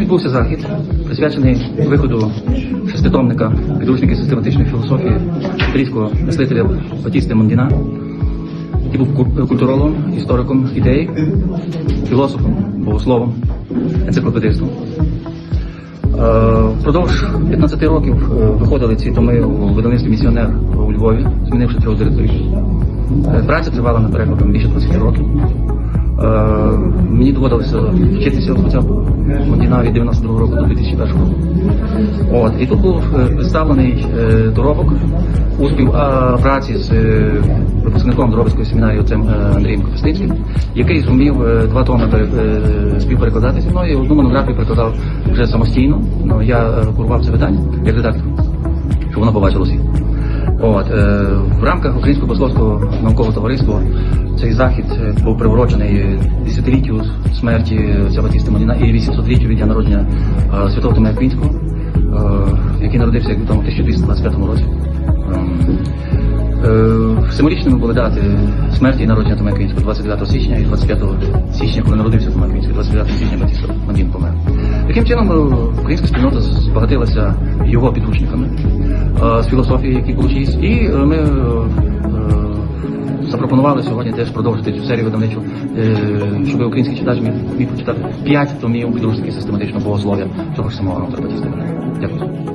відбувся захід, присвячений виходу шеститомника підручники систематичної філософії італійського мислителя Батісти Мондіна, який був культурологом, істориком ідей, філософом, богословом, енциклопедистом. Е, Впродовж 15 років е, виходили ці томи у видавництві місіонер у Львові, змінивши трьох директорів. Е, Праця тривала на перекладом більше 20 років. Е, Мені доводилося вчитися у цьому Мондіна від 92 року до 2001 року. От, і тут був е, представлений е, доробок у співпраці з е, випускником Доробицької семінарії е, Андрієм Копустинським, який зумів два томи е, співперекладати зі мною. Одну монографію перекладав вже самостійно. Ну, я курував це видання як редактор, щоб воно побачило світ. От, е, в рамках Українського богословського наукового товариства цей захід е, був приурочений десятиліттю смерті Батіста Моніна і 800-літтю від дня народження е, святого Томея Квінського, е, який народився як відомо в 1225 році. Ем, е, Символічними були дати смерті і народження Томея Квінського 29 січня і 25 січня, коли народився Томея Квінський, 29 січня Батіста Мондін помер. Таким чином, е, українська спільнота збагатилася його підручниками е, з філософії, які получились, і е, ми запропонували сьогодні теж продовжити цю серію видавничу, щоб український читач міг, міг почитати п'ять томів підручників систематичного богослов'я цього ж самого автора Батіста. Дякую.